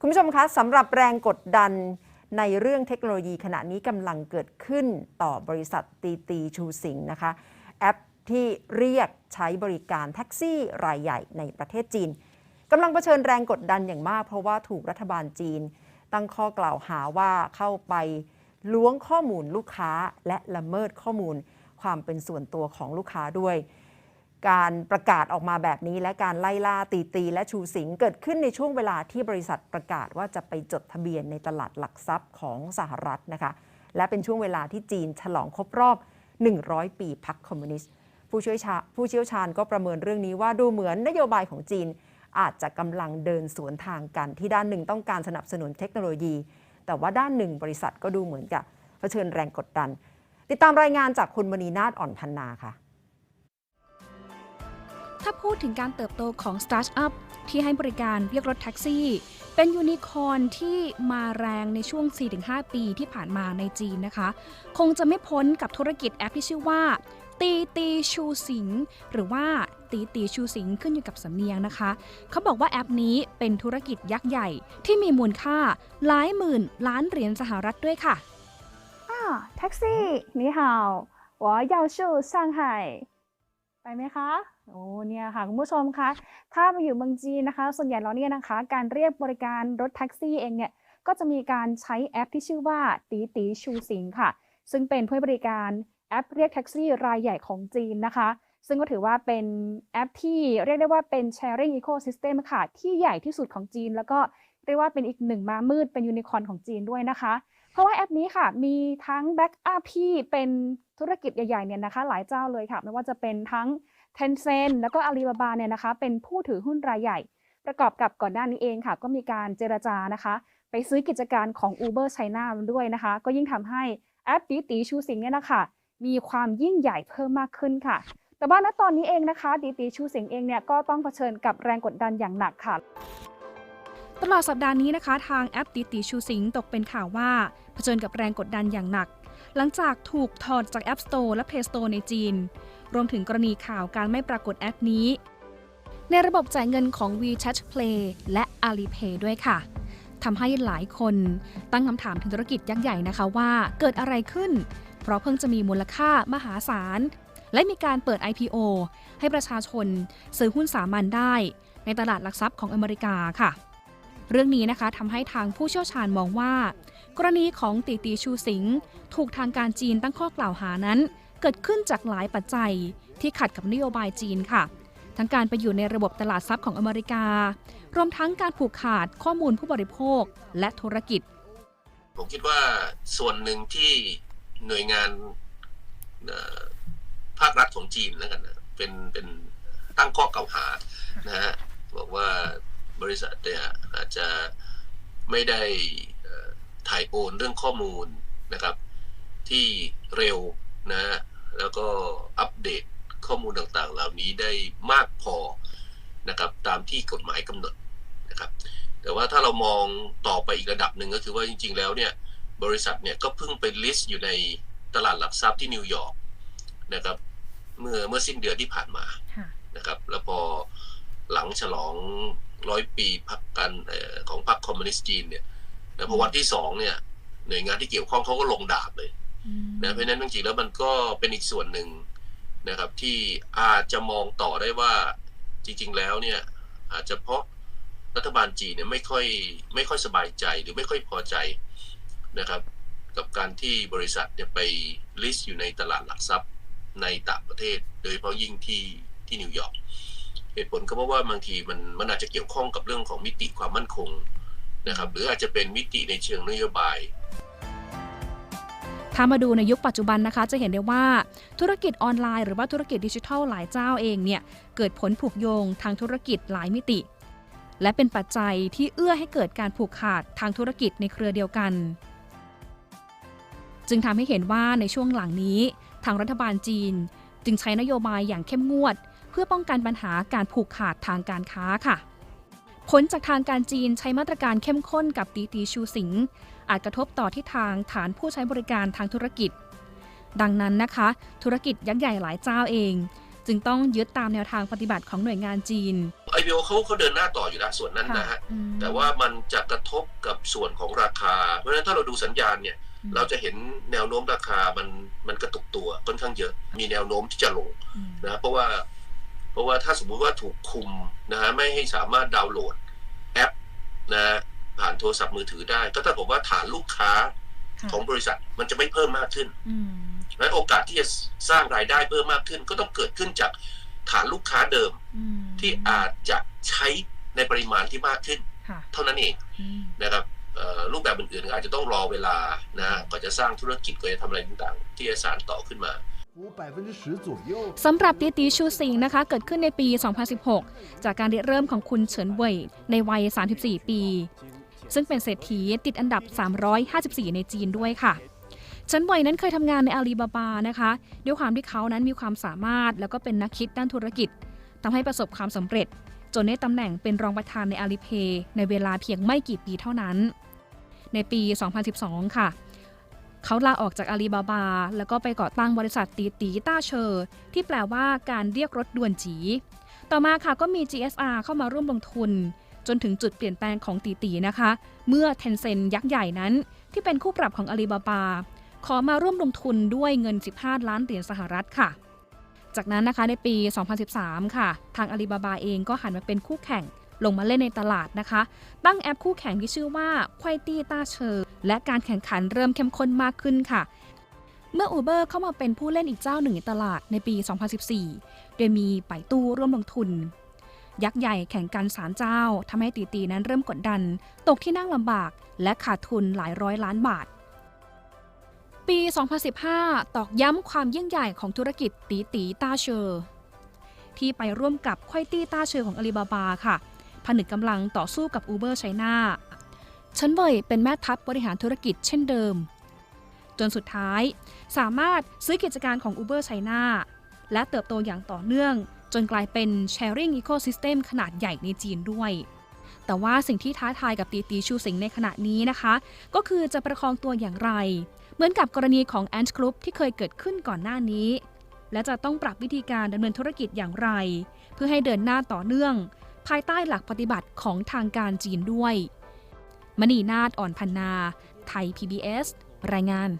คุณผู้ชมคะสำหรับแรงกดดันในเรื่องเทคโนโลยีขณะนี้กำลังเกิดขึ้นต่อบริษัทตีตีชูสิงนะคะ แอปที่เรียกใช้บริการแท็กซี่รายใหญ่ในประเทศจีนกำลังเผชิญแรงกดดันอย่างมาก เพราะว่าถูกรัฐบาลจีน ตั้งข้อกล่าวหาว่าเข้าไปล้วงข้อมูลลูกค้าและละเมิดข้อมูลความเป็นส่วนตัวของลูกค้าด้วย การประกาศออกมาแบบนี้ และการไล่ล่าตีตี และชูสิงเกิดขึ้นในช่วงเวลาที่บริษัทประกาศว่าจะไปจดทะเบียนในตลาดหลักทรัพย์ของสหรัฐนะคะและเป็นช่วงเวลาที่จีนฉลองครบรอบ 100 ปีพรรคคอมมิวนิสต์ผู้เชี่ยวชาผู้เชี่ยวชาญก็ประเมินเรื่องนี้ว่าดูเหมือนนโยบายของจีน อาจจะกำลังเดินสวนทางกันที่ด้านหนึ่งต้องการสนับสนุนเทคโนโลยี แต่ว่าด้านหนึ่งบริษัทก็ดูเหมือนกับเผชิญแรงกดดัน ติดตามรายงานจากคุณมณีนาฏอ่อนพันนาค่ะ พูดถึงการเติบโตของสตาร์ทอัพที่ให้บริการเรียกรถแท็กซี่ เป็นยูนิคอร์นที่มาแรงในช่วง 4-5 ปีที่ผ่านมาในจีนนะคะ คงจะไม่พ้นกับธุรกิจแอปที่ชื่อว่า ตีตีชูสิง หรือว่าตีตีชูสิงขึ้นอยู่กับสำเนียงนะคะ เขาบอกว่าแอปนี้เป็นธุรกิจยักษ์ใหญ่ที่มีมูลค่าหลายหมื่นล้านเหรียญสหรัฐด้วยค่ะ 啊，taxi，你好，我要去上海ไปไหมคะ โอ้เนี่ยค่ะคุณผู้ชมคะถ้ามาอยู่เมืองจีนนะคะ ส่วนใหญ่แล้วเนี่ยนะคะ การเรียกบริการรถแท็กซี่เองเนี่ยก็จะมีการใช้แอปที่ชื่อว่าตีตีชูสิงค่ะ ซึ่งเป็นผู้บริการแอปเรียกแท็กซี่รายใหญ่ของจีนนะคะ ซึ่งก็ถือว่าเป็นแอปที่เรียกได้ว่าเป็น sharing ecosystem ค่ะ ที่ใหญ่ที่สุดของจีน แล้วก็เรียกว่าเป็นอีกหนึ่งม้ามืดเป็นยูนิคอร์นของจีนด้วยนะคะ เพราะว่าแอปนี้ค่ะมีทั้งแบ็กอัพที่เป็นธุรกิจใหญ่ๆเนี่ยนะคะ หลายเจ้าเลยค่ะ ไม่ว่าจะเป็นทั้ง Tencent แล้วก็ Alibaba เนี่ยนะคะ เป็นผู้ถือหุ้นรายใหญ่ ประกอบกับก่อนหน้านี้เองค่ะ ก็มีการเจรจานะคะ ไปซื้อกิจการของ Uber China ด้วยนะคะ ก็ยิ่งทำให้แอปตีตีชูสิงเนี่ยนะคะมีความยิ่งใหญ่เพิ่มมากขึ้นค่ะ แต่ว่าณตอนนี้เองนะคะตีตีชูสิงเองเนี่ยก็ต้องเผชิญกับแรงกดดันอย่างหนักค่ะ ตลอดสัปดาห์นี้นะคะ ทางแอปติติชูสิงตกเป็นข่าวว่าเผชิญกับแรงกดดันอย่างหนัก หลังจากถูกถอดจาก App Store และ Play Store ในจีน รวมถึงกรณีข่าวการไม่ปรากฏแอปนี้ ในระบบจ่ายเงินของ WeChat Play และ Alipay ด้วยค่ะทำให้หลายคนตั้งคำถามถึงธุรกิจยักษ์ใหญ่นะคะว่าเกิดอะไรขึ้น เพราะเพิ่งจะมีมูลค่ามหาศาล และมีการเปิด IPO ให้ประชาชนซื้อหุ้นสามัญได้ ในตลาดหลักทรัพย์ของอเมริกาค่ะ เรื่องนี้นะคะทำให้ทางผู้เชี่ยวชาญมองว่า กรณีของตีตีชูสิงถูกทางการจีนตั้งข้อกล่าวหานั้น เกิดขึ้นจากหลายปัจจัยที่ขัดกับนโยบายจีนค่ะ ทั้งการไปอยู่ในระบบตลาดทรัพย์ของอเมริกา รวมทั้งการผูกขาดข้อมูลผู้บริโภคและธุรกิจ ผมคิดว่าส่วนหนึ่งที่หน่วยงานภาครัฐของจีนแล้วกันนะเป็นเป็นตั้งข้อกล่าวหานะฮะบอกว่า บริษัทเนี่ยอาจจะไม่ได้ถ่ายโอนเรื่องข้อมูลนะครับ ที่เร็วนะฮะแล้วก็อัปเดตข้อมูลต่างๆ เหล่านี้ได้มากพอนะครับตามที่กฎหมายกำหนดนะครับ แต่ว่าถ้าเรามองต่อไปอีกระดับหนึ่งก็คือว่าจริง ๆ แล้วเนี่ยบริษัทเนี่ยก็เพิ่งไปลิสต์อยู่ในตลาดหลักทรัพย์ที่นิวยอร์กนะครับเมื่อเมื่อสิ้นเดือนที่ผ่านมานะครับ แล้วพอหลังฉลอง ร้อยปีพักกันเอ่อของพรรคคอมมิวนิสต์จีนเนี่ยนะพอวันที่สองเนี่ยหน่วยงานที่เกี่ยวข้องเขาก็ลงดาบเลยนะเพราะฉะนั้นจริงๆแล้วมันก็เป็นอีกส่วนหนึ่งนะครับ ที่อาจจะมองต่อได้ว่าจริง ๆ แล้วเนี่ยอาจจะเพราะรัฐบาลจีนเนี่ยไม่ค่อยไม่ค่อยสบายใจหรือไม่ค่อยพอใจนะครับ กับการที่บริษัทเนี่ยไปลิสต์อยู่ในตลาดหลักทรัพย์ในต่างประเทศ โดยเฉพาะยิ่งที่ที่นิวยอร์ก เหตุผลก็เพราะว่าบางทีมันมันอาจจะเกี่ยวข้องกับเรื่องของมิติความมั่นคงนะครับ หรืออาจจะเป็นมิติในเชิงนโยบายถ้ามาดูในยุคปัจจุบันนะคะ จะเห็นได้ว่าธุรกิจออนไลน์หรือว่าธุรกิจดิจิทัลหลายเจ้าเองเนี่ย เกิดผลผูกโยงทางธุรกิจหลายมิติ และเป็นปัจจัยที่เอื้อให้เกิดการผูกขาดทางธุรกิจในเครือเดียวกัน จึงทำให้เห็นว่าในช่วงหลังนี้ ทางรัฐบาลจีน จึงใช้นโยบายอย่างเข้มงวด พื่อป้องกันปัญหาการผูกขาดทางการค้าค่ะผลจากทางการจีนใช้มาตรการเข้มข้นกับตีตีชูสิงห์อาจกระทบต่อทิศทางฐานผู้ใช้บริการทางธุรกิจ ดังนั้นนะคะ ธุรกิจยักษ์ใหญ่หลายเจ้าเอง จึงต้องยึดตามแนวทางปฏิบัติของหน่วยงานจีนอ IPO เขาเขาเดินหน้าต่ออยู่แล้วส่วนนั้นนะฮะอืมแต่ว่ามันจะกระทบกับส่วนของราคา เพราะฉะนั้นถ้าเราดูสัญญาณเนี่ยอืมเราจะเห็นแนวโน้มราคามันมันกระตุกตัวค่อนข้างเยอะ มีแนวโน้มที่จะลงอืมนะเพราะว่า เพราะว่าถ้าสมมุติว่าถูกคุมนะฮะไม่ให้สามารถดาวน์โหลดแอปนะผ่านโทรศัพท์มือถือได้ ก็ถ้าบอกว่าฐานลูกค้าของบริษัทมันจะไม่เพิ่มมากขึ้นและโอกาสที่จะสร้างรายได้เพิ่มมากขึ้น ก็ต้องเกิดขึ้นจากฐานลูกค้าเดิมที่อาจจะใช้ในปริมาณที่มากขึ้น เท่านั้นเองนะครับรูปแบบอื่นๆอาจจะต้องรอเวลานะก็จะสร้างธุรกิจก็จะทำอะไรต่างๆที่จะสานต่อขึ้นมา สำหรับตีตีชูสิงนะคะเกิดขึ้นในปี 2016 จากการริเริ่มของคุณเฉินเว่ยในวัย 34 ปี ซึ่งเป็นเศรษฐีติดอันดับ 354 ในจีนด้วยค่ะเฉินเว่ยนั้นเคยทำงานในอาลีบาบานะคะด้วยความที่เขานั้นมีความสามารถ แล้วก็เป็นนักคิดด้านธุรกิจทำให้ประสบความสำเร็จ จนได้ตำแหน่งเป็นรองประธานในอาลีเพย์ในเวลาเพียงไม่กี่ปีเท่านั้น ในปี 2012 ค่ะเขาลาออกจากอาลีบาบา แล้วก็ไปก่อตั้งบริษัทตีตีต้าเชอร์ที่แปลว่าการเรียกรถด่วนจี ต่อมาค่ะก็มี GSR เข้ามาร่วมลงทุน จนถึงจุดเปลี่ยนแปลงของตีตีนะคะ เมื่อ Tencent ยักษ์ใหญ่นั้น ที่เป็นคู่ปรับของอาลีบาบา ขอมาร่วมลงทุนด้วยเงิน 15 ล้านเหรียญสหรัฐค่ะ จากนั้นนะคะในปี 2013 ค่ะ ทางอาลีบาบาเองก็หันมาเป็นคู่แข่ง ลงมาเล่นในตลาดนะคะ ตั้งแอปคู่แข่งที่ชื่อว่าควายตี้ต้าเชอร์และการแข่งขันเริ่มเข้มข้นมากขึ้นค่ะ เมื่อ Uber เข้ามาเป็นผู้เล่นอีกเจ้าหนึ่งในตลาดในปี 2014 โดยมีไปตู้ร่วมลงทุน ยักษ์ใหญ่แข่งกันสารเจ้าทำให้ตีตีนั้นเริ่มกดดัน ตกที่นั่งลำบาก และขาดทุนหลายร้อยล้านบาทปี 2015 ตอกย้ำความยิ่งใหญ่ของธุรกิจตีตีต้าเชอร์ ที่ไปร่วมกับควายตี้ต้าเชอร์ของอาลีบาบาค่ะ ผนึกกำลังต่อสู้กับ Uber China เฉินเว่ยเป็นแม่ทัพบริหารธุรกิจเช่นเดิม จนสุดท้ายสามารถซื้อกิจการของ Uber China และเติบโตอย่างต่อเนื่อง จนกลายเป็น Sharing Ecosystem ขนาดใหญ่ในจีนด้วยแต่ว่าสิ่งที่ท้าทายกับตีตีชูสิงในขณะนี้นะคะ ก็คือจะประคองตัวอย่างไร เหมือนกับกรณีของ Ant Group ที่เคยเกิดขึ้นก่อนหน้านี้ และจะต้องปรับวิธีการดำเนินธุรกิจอย่างไร เพื่อให้เดินหน้าต่อเนื่อง ภายใต้หลักปฏิบัติของทางการจีนด้วย มณีนาฏอ่อนพันนา ไทย PBS รายงาน